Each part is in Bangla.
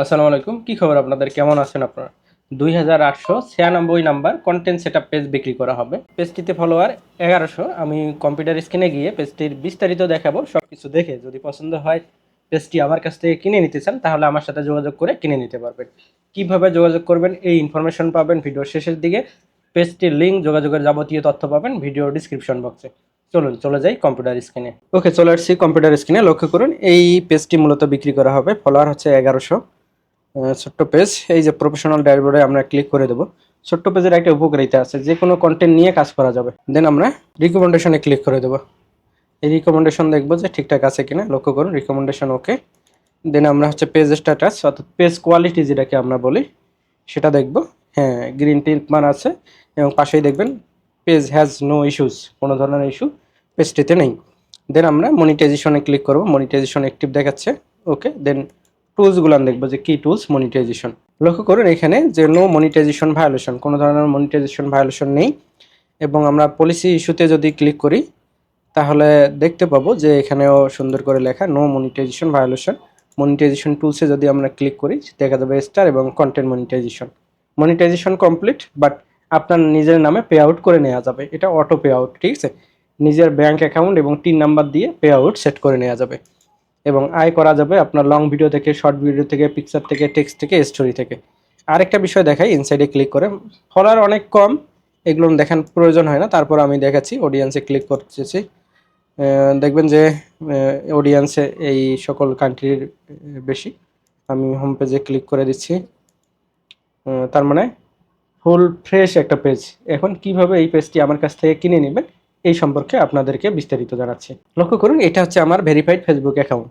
আসসালামু আলাইকুম, কি খবর আপনাদের? কেমন আছেন আপনারা? দুই হাজার আটশো ছিয়ানব্বই নাম্বার কন্টেন্ট সেট পেজ বিক্রি করা হবে। পেজটিতে ফলোয়ার এগারোশো। আমি কম্পিউটার স্ক্রিনে গিয়ে পেজটির বিস্তারিত দেখাবো। সব কিছু দেখে যদি পছন্দ হয় পেজটি আমার কাছ থেকে কিনে নিতে চান, তাহলে আমার সাথে যোগাযোগ করে কিনে নিতে পারবেন। কীভাবে যোগাযোগ করবেন এই ইনফরমেশন পাবেন ভিডিওর শেষের দিকে। পেজটির লিঙ্ক যোগাযোগের যাবতীয় তথ্য পাবেন ভিডিও ডিসক্রিপশন বক্সে চলুন, চলে যাই কম্পিউটার স্ক্রিনে ওকে চলে আসছি কম্পিউটার স্ক্রিনে লক্ষ্য করুন, এই পেজটি মূলত বিক্রি করা হবে। ফলোয়ার হচ্ছে এগারোশো। ছোট্ট পেজ এই যে প্রফেশনাল ড্যাশবোর্ডে আমরা ক্লিক করে দেবো। ছোট্ট পেজের একটা উপকারিতা আছে, যে কোনো কন্টেন্ট নিয়ে কাজ করা যাবে। দেন আমরা রিকমেন্ডেশনে ক্লিক করে দেবো। এই রিকমেন্ডেশন দেখব যে ঠিকঠাক আছে কিনা, লক্ষ্য করুন রিকমেন্ডেশন ওকে দেন আমরা হচ্ছে পেজ স্ট্যাটাস অর্থাৎ পেজ কোয়ালিটি যেটাকে আমরা বলি, সেটা দেখব। হ্যাঁ গ্রিন টিক মান আছে, এবং পাশেই দেখবেন পেজ হ্যাজ নো ইস্যুস কোনো ধরনের ইস্যু পেজটিতে নেই। দেন আমরা মনিটাইজেশনে ক্লিক করব মনিটাইজেশন অ্যাক্টিভ দেখাচ্ছে ওকে দেন টুলসগুলো দেখব যে কি টুলস মনিটাইজেশন লক্ষ্য করুন এখানে যে নো মনিটাইজেশন ভায়োলেশন কোনো ধরনের মনিটাইজেশন ভায়োলেশন নেই। এবং আমরা পলিসি ইস্যুতে যদি ক্লিক করি, তাহলে দেখতে পাবো যে এখানেও সুন্দর করে লেখা নো মনিটাইজেশন ভায়োলেশন মনিটাইজেশন টুলসে যদি আমরা ক্লিক করি, দেখা যাবে স্টার এবং content monetization monetization complete but আপনার নিজের নামে পে আউট করে নেওয়া যাবে। এটা অটো পে আউট ঠিক আছে? নিজের ব্যাঙ্ক অ্যাকাউন্ট এবং তিন নাম্বার দিয়ে পে আউট সেট করে নেওয়া যাবে। এবং আয় করা যাবে আপনার লং ভিডিও থেকে শর্ট ভিডিও থেকে পিকচার থেকে টেক্সট থেকে স্টোরি থেকে। আরেকটা বিষয় দেখাই ইনসাইডে ক্লিক করে। ফলোয়ার অনেক কম, এগুলো দেখান প্রয়োজন হয় না, তারপর আমি দেখাচ্ছি অডিয়েন্সে ক্লিক করতেছি। দেখবেন যে অডিয়েন্সে এই সকল কান্ট্রির বেশি। আমি হোম পেজে ক্লিক করে দিচ্ছি। তার মানে ফুল ফ্রেশ একটা পেজ এখন কীভাবে এই পেজটি আমার কাছ থেকে কিনে নেবেন? এই সম্পর্কে আপনাদেরকে বিস্তারিত জানাচ্ছি। লক্ষ্য করুন, এটা হচ্ছে আমার ভেরিফাইড ফেসবুক অ্যাকাউন্ট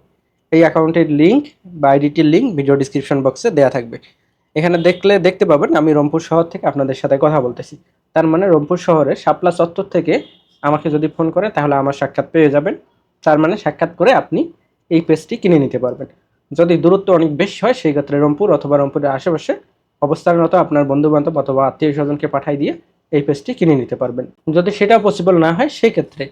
এই অ্যাকাউন্টের লিঙ্ক বা আইডিটির লিঙ্ক ভিডিও ডিসক্রিপশন বক্সে দেওয়া থাকবে। এখানে দেখলে দেখতে পাবেন, আমি রংপুর শহর থেকে আপনাদের সাথে কথা বলতেছি। তার মানে রংপুর শহরের শাপলা চত্বর থেকে আমাকে যদি ফোন করে তাহলে আমার সাক্ষাৎ পেয়ে যাবেন। তার মানে সাক্ষাৎ করে আপনি এই পেজটি কিনে নিতে পারবেন। যদি দূরত্ব অনেক বেশি হয়, সেই ক্ষেত্রে রংপুর অথবা রংপুরের আশেপাশে অবস্থানরত আপনার বন্ধু বান্ধব অথবা আত্মীয় স্বজনকে পাঠাই দিয়ে এই পেজটি কিনে নিতে পারবেন। যদি সেটাও পসিবল না হয় সেই ক্ষেত্রে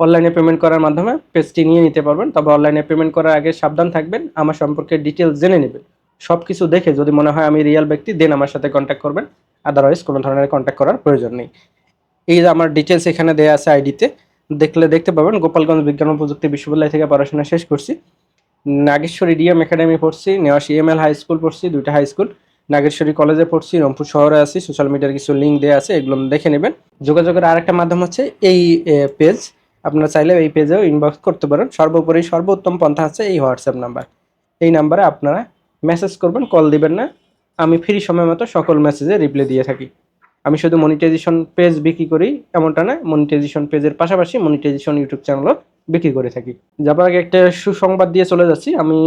অনলাইনে পেমেন্ট করার মাধ্যমে পেজটি নিয়ে নিতে পারবেন। তবে অনলাইনে পেমেন্ট করার আগে সাবধান থাকবেন, আমার সম্পর্কে ডিটেলস জেনে নেবেন। সব কিছু দেখে যদি মনে হয় আমি রিয়েল ব্যক্তি দেন আমার সাথে কন্ট্যাক্ট করবেন। আদারওয়াইজ কোনো ধরনের কন্ট্যাক্ট করার প্রয়োজন নেই। এই যে আমার ডিটেলস এখানে দেওয়া আছে আইডিতে দেখলে দেখতে পাবেন, গোপালগঞ্জ বিজ্ঞান ও প্রযুক্তি বিশ্ববিদ্যালয় থেকে পড়াশোনা শেষ করছি। নাগেশ্বরী ডিএম একাডেমি পড়ছি, নেওয়াশি এম এল হাই স্কুল পড়ছি, দুইটা হাই স্কুল নাগেশ্বরী কলেজে পড়ছি, রংপুর শহরে আছি সোশ্যাল মিডিয়ার কিছু লিঙ্ক দেওয়া আছে, এগুলো দেখে নেবেন। যোগাযোগের আরেকটা মাধ্যম হচ্ছে এই পেজ আপনারা চাইলে এই পেজেও ইনবক্স করতে পারেন। সর্বোপরি সর্বোত্তম পন্থা হচ্ছে এই হোয়াটসঅ্যাপ নাম্বার এই নাম্বারে আপনারা মেসেজ করবেন কল দিবেন না। আমি ফ্রি সময় মতো সকল মেসেজে রিপ্লাই দিয়ে থাকি। আমি শুধু মনিটাইজেশন পেজ বিক্রি করি, এমনটা না মনিটাইজেশন পেজের পাশাপাশি মনিটাইজেশন ইউটিউব চ্যানেলও বিক্রি করে থাকি। যাবার আগে একটা সুসংবাদ দিয়ে চলে যাচ্ছি। আমি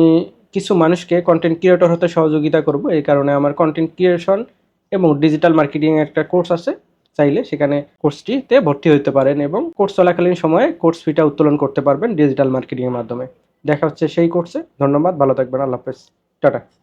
কিছু মানুষকে কন্টেন্ট ক্রিয়েটর হতে সহযোগিতা করব। এই কারণে আমার কন্টেন্ট ক্রিয়েশন এবং ডিজিটাল মার্কেটিং একটা কোর্স আছে। চাইলে সেখানে কোর্সটিতে ভর্তি হতে পারেন এবং কোর্স চলাকালীন সময়ে কোর্স ফিটা উত্তোলন করতে পারবেন ডিজিটাল মার্কেটিংয়ের মাধ্যমে। দেখা হচ্ছে সেই কোর্সে ধন্যবাদ, ভালো থাকবেন, আল্লাহ হাফেজ। টাটা।